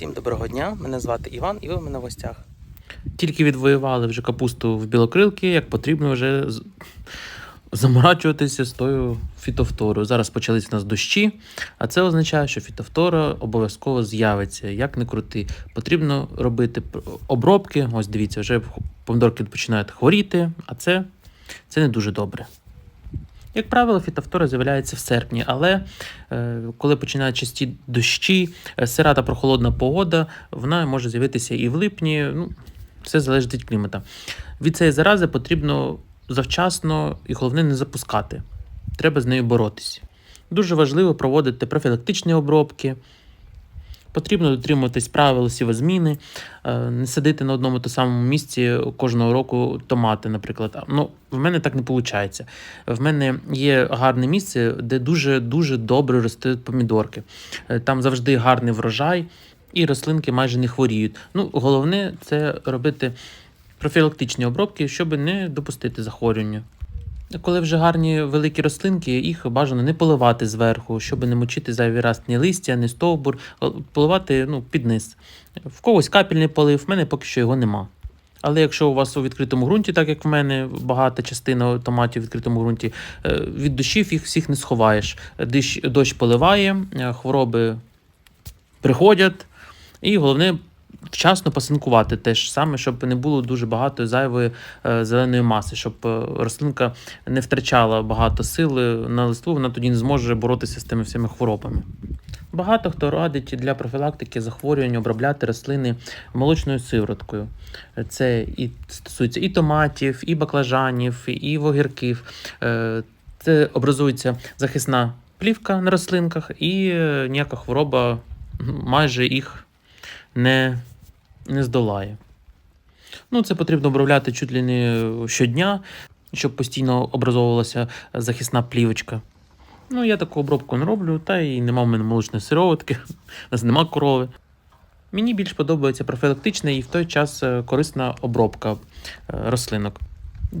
Всім доброго дня, мене звати Іван і ви в мене в гостях. Тільки відвоювали вже капусту в білокрилки, як потрібно вже заморачуватися з тою фітофторою. Зараз почались у нас дощі, а це означає, що фітофтора обов'язково з'явиться. Як не крути, потрібно робити обробки. Ось дивіться, вже помідорки починають хворіти, а це, це не дуже добре. Як правило, фітофтора з'являється в серпні, але е, коли починають часті дощі, е, сира та прохолодна погода, вона може з'явитися і в липні. Ну, все залежить від клімата. Від цієї зарази потрібно завчасно і головне не запускати. Треба з нею боротися. Дуже важливо проводити профілактичні обробки. Потрібно дотримуватись правил сівозміни, е, не садити на одному та самому місці кожного року томати, наприклад. Ну, в мене так не виходить. В мене є гарне місце, де дуже дуже добре ростуть помідорки. Е, Там завжди гарний врожай, і рослинки майже не хворіють. Ну, головне це робити профілактичні обробки, щоб не допустити захворювання. Коли вже гарні великі рослинки, їх бажано не поливати зверху, щоб не мочити зайвий раз ні листя, ні стовбур, поливати ну, під низ. В когось капельний полив, в мене поки що його нема. Але якщо у вас у відкритому ґрунті, так як в мене багата частина томатів у відкритому ґрунті, е, від дощів їх всіх не сховаєш. Дощ, дощ поливає, е, хвороби приходять, і головне вчасно пасинкувати теж саме, щоб не було дуже багато зайвої е, зеленої маси, щоб е, рослинка не втрачала багато сили на листву, вона тоді не зможе боротися з тими всіми хворобами. Багато хто радить для профілактики захворювань обробляти рослини молочною сивороткою. Це і стосується і томатів, і баклажанів, і огірків. Е, Це образується захисна плівка на рослинках, і ніяка хвороба майже їх не, не здолає. Ну, це потрібно обробляти чуть ли не щодня, щоб постійно образовувалася захисна плівочка. Ну, я таку обробку не роблю, та й нема в мене молочної сироватки, у нас нема корови. Мені більш подобається профілактична і в той час е, корисна обробка е, рослинок.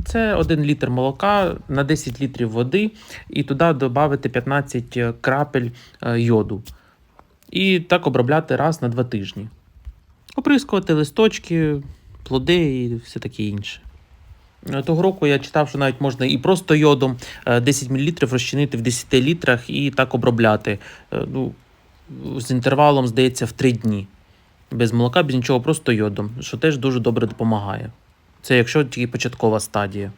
Це 1 літр молока на 10 літрів води, і туди додати 15 крапель е, йоду. І так обробляти раз на 2 тижні. Оприскувати листочки, плоди і все таке інше. Е, Того року я читав, що навіть можна і просто йодом е, 10 мл розчинити в 10 літрах і так обробляти. Е, Ну, з інтервалом, здається, в 3 дні. Без молока, без нічого, просто йодом, що теж дуже добре допомагає. Це якщо тільки початкова стадія.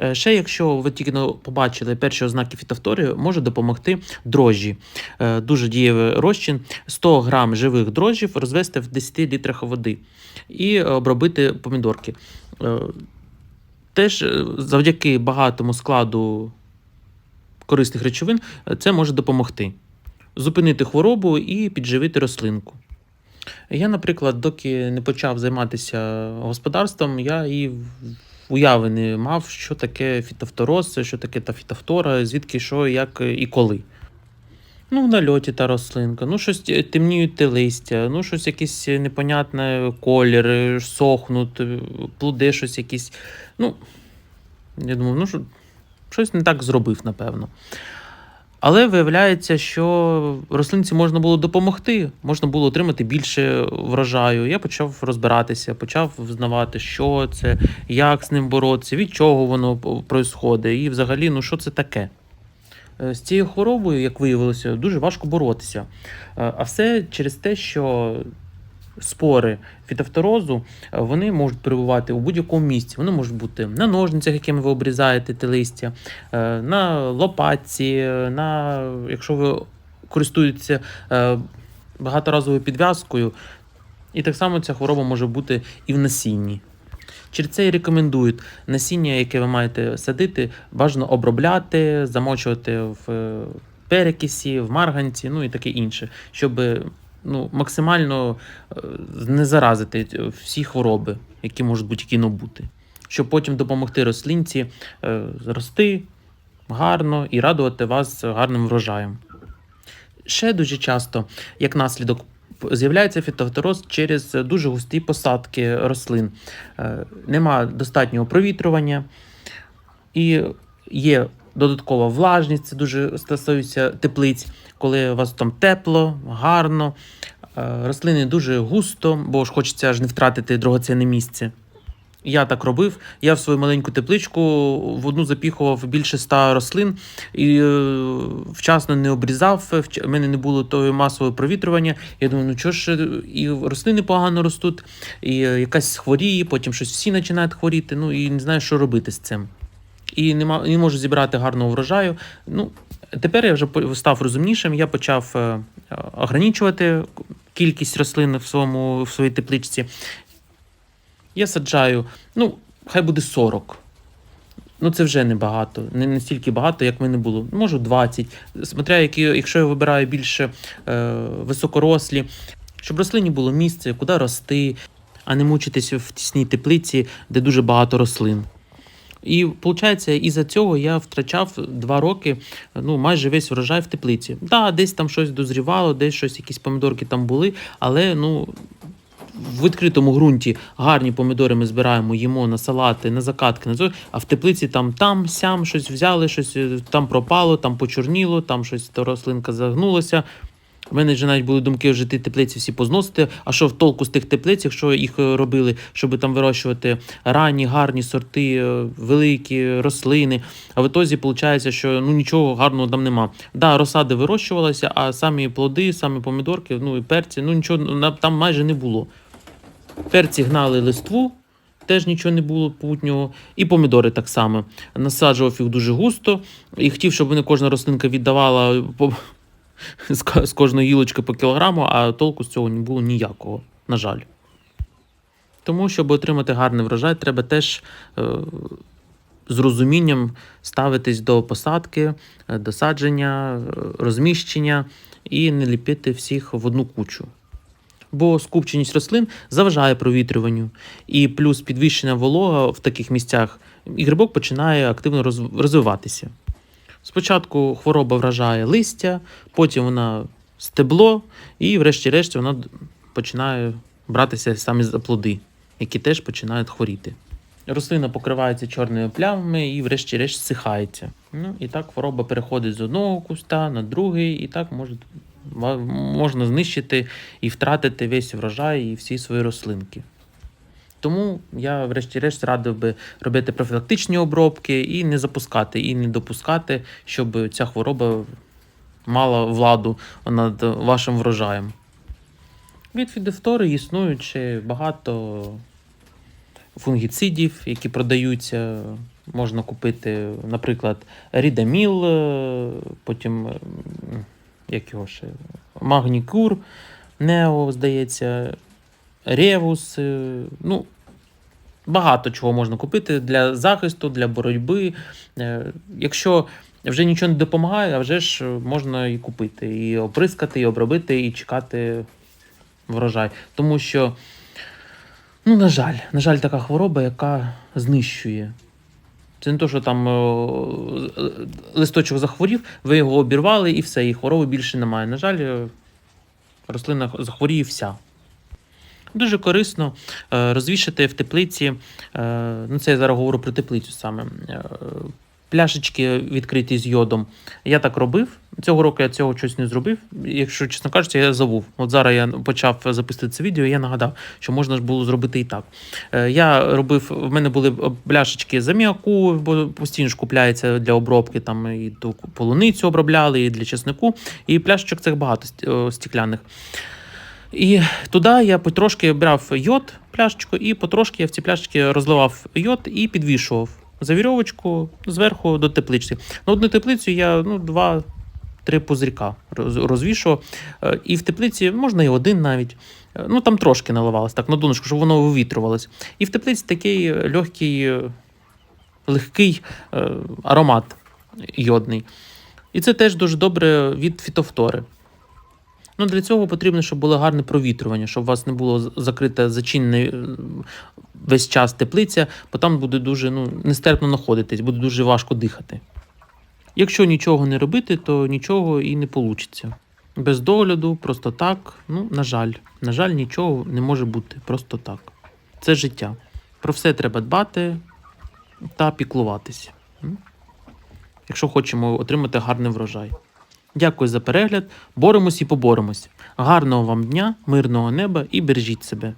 Е, Ще, якщо ви тільки побачили перші ознаки фітофторії, може допомогти дрожжі. Е, Дуже дієвий розчин. 100 грам живих дрожжів розвести в 10 літрах води і обробити помідорки. Е, Теж завдяки багатому складу корисних речовин це може допомогти зупинити хворобу і підживити рослинку. Я, наприклад, доки не почав займатися господарством, я і уяви не мав, що таке фітофтороз, що таке та фітофтора, звідки, що, як і коли. Ну, в нальоті та рослинка, ну щось е, темніють те листя, ну щось якийсь непонятне колір, е, сохнуть, плуде щось якісь. Ну, я думаю, ну що, щось не так зробив, напевно. Але виявляється, що рослинці можна було допомогти, можна було отримати більше врожаю. Я почав розбиратися, почав взнавати, що це, як з ним боротися, від чого воно происходить, і взагалі, ну що це таке. Е, З цією хворобою, як виявилося, дуже важко боротися. Е, А все через те, що спори фітофторозу е, вони можуть перебувати у будь-якому місці. Вони можуть бути на ножницях, якими ви обрізаєте те листя, е, на лопатці, е, на, якщо ви користуєтеся багаторазовою підв'язкою. І так само ця хвороба може бути і в насінні. Через це і рекомендують насіння, яке ви маєте садити, бажано обробляти, замочувати в перекисі, в марганці, ну і таке інше, щоб ну, максимально е, не заразити всі хвороби, які можуть будь-які бути. Щоб потім допомогти рослинці е, рости гарно і радувати вас гарним врожаєм. Ще дуже часто, як наслідок, з'являється фітофтороз через дуже густі посадки рослин. Е, Нема достатнього провітрювання і є додаткова влажність, це дуже стосується теплиць, коли у вас там тепло, гарно, Е, Рослини дуже густо, бо ж хочеться ж не втратити дорогоцінне місце. Я так робив. Я в свою маленьку тепличку в одну запіхував більше ста рослин і е, вчасно не обрізав. В мене не було того масового провітрювання. Я думаю, ну чого ж е, і рослини погано ростуть, і якась хворіє, потім щось всі починають хворіти. Ну і не знаю, що робити з цим. І не, не можу зібрати гарного врожаю. Ну, тепер я вже став розумнішим. Я почав е, ограничувати кількість рослин в, своєму, в своїй тепличці. Я саджаю, ну, хай буде 40. Ну, це вже небагато. Не настільки багато, як в мене було. Можу 20. Смотря, які, якщо я вибираю більше е, високорослі, щоб рослині було місце, куди рости, а не мучитися в тісній теплиці, де дуже багато рослин. І виходить, із-за цього я втрачав два роки ну, майже весь врожай в теплиці. Да, десь там щось дозрівало, десь щось, якісь помідорки там були, але ну, в відкритому ґрунті гарні помідори ми збираємо, їмо на салати, на закатки, на зо- а в теплиці там, там, сям щось взяли, щось е, там пропало, там почорніло, там щось та рослинка загнулася. У мене вже навіть були думки вже ті теплиці всі позносити. А що в толку з тих теплиць, якщо їх е, робили, щоб там вирощувати ранні, гарні сорти, е, великі рослини. А в ітозі виходить, що ну нічого гарного там нема. Да, розсади вирощувалися, а самі плоди, самі помідорки, ну і перці, ну нічого там майже не було. Перці гнали листву, теж нічого не було путнього. І помідори так само. Насаджував їх дуже густо і хотів, щоб вони кожна рослинка віддавала по, з, кожної гілочки по кілограму, а толку з цього не було ніякого, на жаль. Тому, щоб отримати гарний врожай, треба теж е, з розумінням ставитись до посадки, е, до садження, е, розміщення і не ліпити всіх в одну кучу. Бо скупченість рослин заважає провітрюванню, і плюс підвищена волога в таких місцях, і грибок починає активно розвиватися. Спочатку хвороба вражає листя, потім вона стебло, і врешті-решт вона починає братися самі за плоди, які теж починають хворіти. Рослина покривається чорними плямами і, врешті-решт, зсихається. Ну і так хвороба переходить з одного куста на другий, і так може, можна знищити і втратити весь врожай і всі свої рослинки. Тому я, врешті-решт, радив би робити профілактичні обробки і не запускати, і не допускати, щоб ця хвороба мала владу над вашим врожаєм. Від фідофтори існують ще багато фунгіцидів, які продаються. Можна купити, наприклад, рідаміл, е, потім е, як його ще, магнікур, Нео, здається, Ревус. е, Ну, багато чого можна купити для захисту, для боротьби. Е, Якщо вже нічого не допомагає, а вже ж можна і купити, і оприскати, і обробити, і чекати врожай. Тому що, ну, на жаль, на жаль, така хвороба, яка знищує. Це не то, що там е, е, листочок захворів, ви його обірвали і все, і хвороби більше немає. На жаль, е, рослина захворіє вся. Дуже корисно е, розвішати в теплиці. Е, ну, це я зараз говорю про теплицю саме. Е, пляшечки відкриті з йодом. Я так робив. Цього року я цього щось не зробив. Якщо чесно кажучи, я забув. От зараз я почав записувати це відео, я нагадав, що можна ж було зробити і так. Я робив, в мене були пляшечки з аміаку, бо постійно ж купляється для обробки. Там і ту полуницю обробляли, і для чеснику. І пляшечок цих багато стікляних. І туди я потрошки брав йод, пляшечку, і потрошки я в ці пляшечки розливав йод і підвішував за вірьовочку зверху до теплички. На одну теплицю я ну, два-три пузирька розвішував. Е, І в теплиці можна і один навіть. Е, Ну там трошки наливалось, так, на донышко, щоб воно вивітрювалося. І в теплиці такий е, легкий, легкий аромат йодний. І це теж дуже добре від фітофтори. Ну, для цього потрібно, щоб було гарне провітрювання, щоб у вас не було з- закрита зачинена е, весь час теплиця, бо там буде дуже ну, нестерпно знаходитись, буде дуже важко дихати. Якщо нічого не робити, то нічого і не вийде. Без догляду, просто так, ну, на жаль, на жаль, нічого не може бути просто так. Це життя. Про все треба дбати та піклуватися. Якщо хочемо отримати гарний врожай. Дякую за перегляд. Боремось і поборемось. Гарного вам дня, мирного неба і бережіть себе.